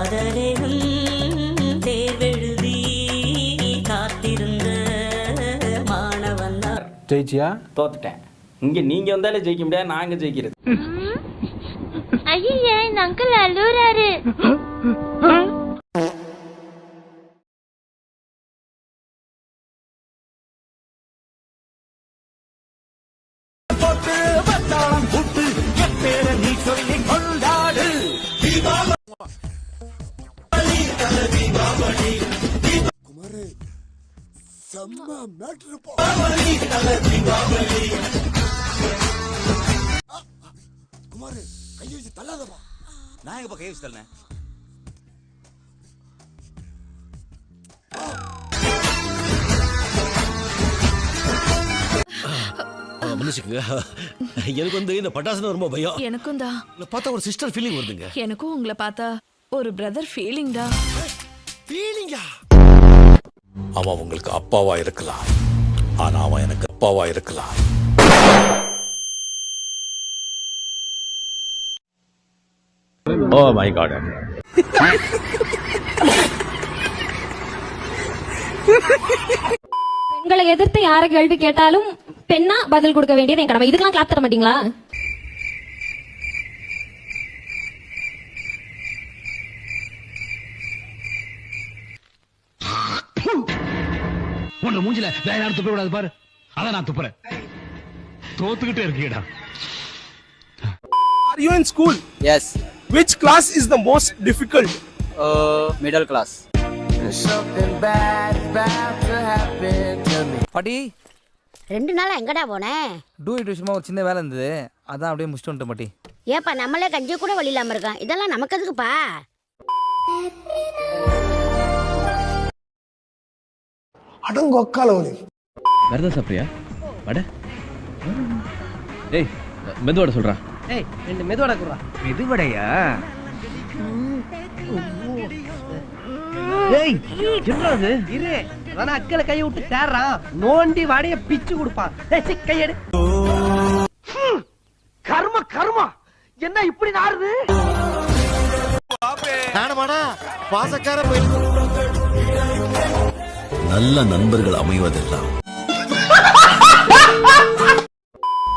காதலிலும் தேர்வெழுதி காத்திருந்த மாணவன் ஜெயிச்சியா? தோத்துட்டேன். இங்க நீங்க வந்தாலே ஜெயிக்க முடியாது நாங்க ஜெயிக்கிறது. ஐயா இந்த அங்கிள் அழுறாரு நான் எங்கப்பா கை வச்சு தள்ளேன் மன்னிச்சுக்கங்க. எனக்கு வந்து இந்த பட்டாசுனா ரொம்ப பயம். எனக்கும் தான். பார்த்தா ஒரு சிஸ்டர் ஃபீலிங் வருதுங்க. எனக்கும் உங்களை பார்த்தா ஒரு பிரதர் ஃபீலிங் தான். ஃபீலிங்கா அவன் உங்களுக்கு அப்பாவா இருக்கலாம். ஆனா அவன் எனக்கு அப்பாவா இருக்கலாம். ஓ மை காட் பெண்களை எதிர்த்து யார கேள்வி கேட்டாலும் பெண்ணா பதில் கொடுக்க வேண்டியது என் கடமை. இதுக்கெல்லாம் கிளாப் தர மாட்டீங்களா? உன்னோட மூஞ்சில வேற யாரும் துப்ப கூடாது பாரு அதான் நான் துப்புறேன் தோத்துக்கிட்டே இருக்கீடா Are you in school? Yes. Which class is the most difficult? Uh, middle class. பாட்டி ரெண்டு நாளா எங்கடா போனேன் டூ இட் விஷயமா ஒரு சின்ன வேலை இருந்தது அதான் அப்படியே முடிச்சுட்டு வந்துட்டேன் பாட்டி ஏப்பா நம்மளே கஞ்சி கூட வழி இல்லாம இருக்கோம் இதெல்லாம் நமக்கு எதுக்குப்பா அடங்கொக்கால ஒளி வேறதா சாப்பிட்றியா? வட. டேய் மெதுவாட சொல்றா. ஏய் ரெண்டு மெதுவடை குடுறா. மெதுவடையா ஏய் என்னது இரு. அதான அக்கல கைய விட்டு தேடுறான். நோண்டி வாடைய பிச்சு கொடுப்பான். ஏய் சி, கையெடு கர்ம கர்மா. என்ன இப்படி நாறுது? பாசக்கார நல்ல நண்பர்கள் அமைவதெல்லாம்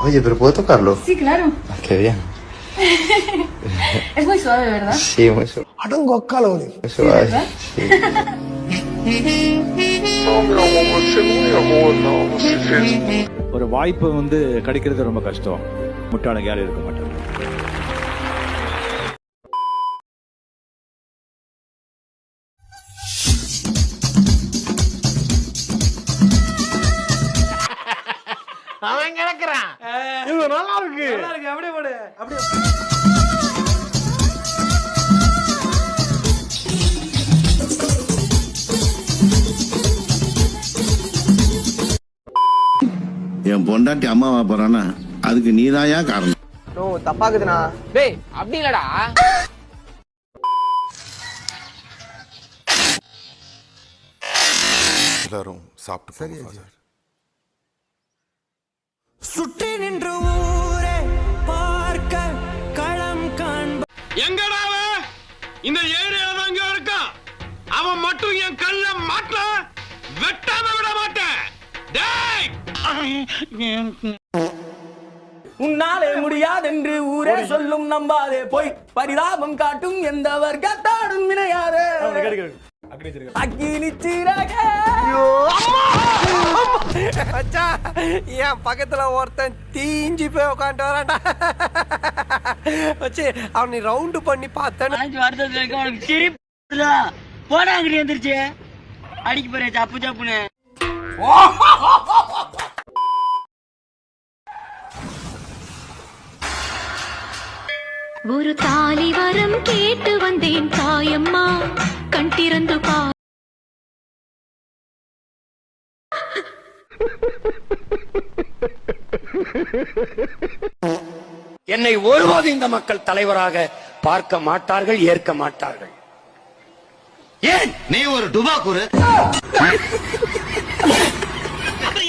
Oye, pero ¿puedo tocarlo? Sí, claro. Qué bien. Es muy suave, ¿verdad? Sí, muy suave. அடங்கொக்கால ஒளி Muy suave. Sí. ஒரு வாய்ப்பு வந்து கிடைக்கிறது ரொம்ப கஷ்டம் முட்டாளுங்க யாரும் இருக்க மாட்டாங்க அவன் கிடக்குறான். இது நல்லா இருக்கு நல்லா இருக்கு அப்படியே போடு. அப்படியே என் பொண்டாட்டி அம்மாவா போறானா அதுக்கு நீதாயா காரணம். நோ தப்பாக்குதுண்ணா டேய் அப்படி இல்லடா. எல்லாரும் சாப்பிட்டு சரி சுற்றி நின்று ஊரே பார்க்க களம் காண்ப எங்கடா அவன் இந்த ஏரியால தான் இங்க இருக்கான் அவன் மட்டும் என் கல்ல மாட்டல வெட்டாம விட மாட்டேன். டேய்! உன்னாலே முடியாதென்று ஊரே சொல்லும் நம்பாதே. போய் பரிதாபம் காட்டும் எந்த வர்க்கத்தாடும் வினையாதே அக்கினி சிறக. என் பக்கத்துல ஒருத்தன் தீஞ்சு போய் உட்காந்து வரான்டா. வச்சு அவனை ரவுண்டு பண்ணி பார்த்தேன் போடா அங்கிட்டு எந்திரிச்சு. அடிக்க போறேன் சப்பு சப்புன்னு ஒரு தாலி வரம் கேட்டு வந்தேன் தாயம்மா. கண் திறந்து பா என்னை ஒருபோது இந்த மக்கள் தலைவராக பார்க்க மாட்டார்கள் ஏற்க மாட்டார்கள். ஏன்? நீ ஒரு டுபாக்குரு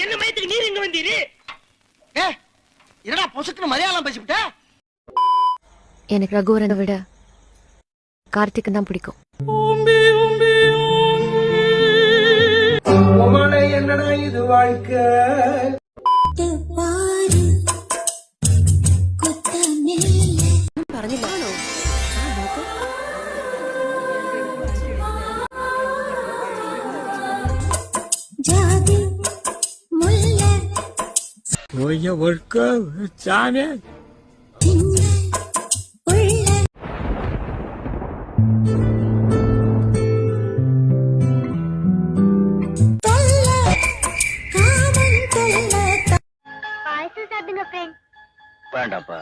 என்ன மயத்துக்கு நீர் இங்க வந்தீரு? என்னடா பொசுக்குன்னு மலையாளம் பேசிவிட்ட? எனக்கு ரகுவரனை விட கார்த்திக் தான் பிடிக்கும். என்னடா இது வாழ்க்கை வேண்டாப்பா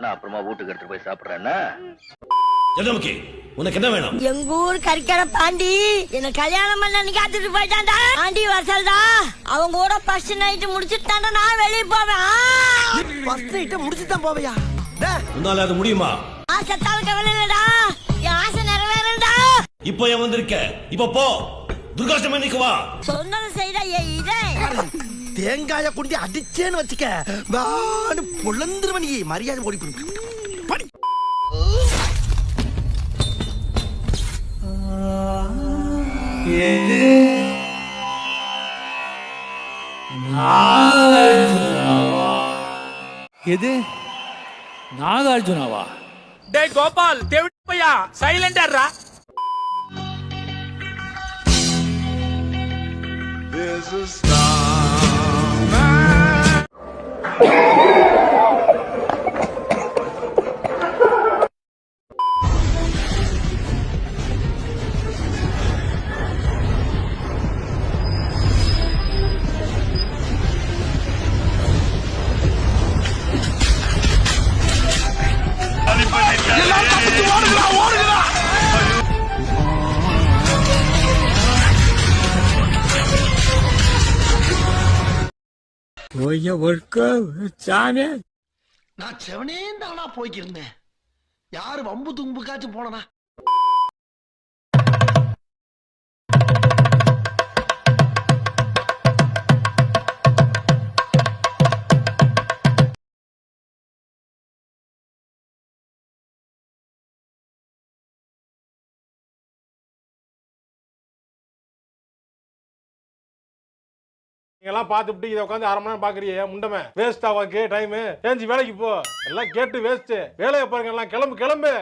நான் அப்புறமா வீட்டுக்கு எடுத்துட்டு போய் சாப்பிடுறேன்னா? உனக்கு என்ன வேணும்? எங்க ஊர் கறிக்கடை பாண்டி. என்ன கல்யாணம் பண்ணி காத்துட்டு போயிட்டான்டா. ஆண்டி வசல்டா அவங்க கூட ஃபர்ஸ்ட் நைட் முடிச்சுட்டாண்டா நான் வெளியே போவேன். ஃபர்ஸ்ட் நைட்ட முடிச்சு தான் போவையா? உன்னால அது முடியுமா? ஆசை தவிர்க்க விளையாடா என் ஆசை நிறைவேறடா இப்போ ஏன் வந்திருக்க? இப்போ போ. துர்காஷ்டமி நிக்கு வா. சொன்னதை செய்தா என் இதே? தேங்காய கொண்டு அடிச்சேன்னு வச்சுக்க. வான்னு பொழந்துருவன் நீ மரியாதை ஓடி படி. எது நாகார்ஜுனாவா? டேய் கோபால் தேவிப்பையா சைலண்டர்ரா Oh. நான் செவனேந்தாளா போய்க்கிருந்தேன். யாரு வம்பு தும்புக்காச்சும் போனனா? எல்லாம் பார்த்துட்டு இதை உட்காந்து அரை மணி நேரம் பாக்குறீங்க முண்டமே. வேஸ்ட் ஆவாக்கு டைம் ஏஞ்சி வேலைக்கு போ. எல்லாம் கேட்டு வேஸ்ட் வேலையை பாருங்க எல்லாம் கிளம்பு கிளம்பு.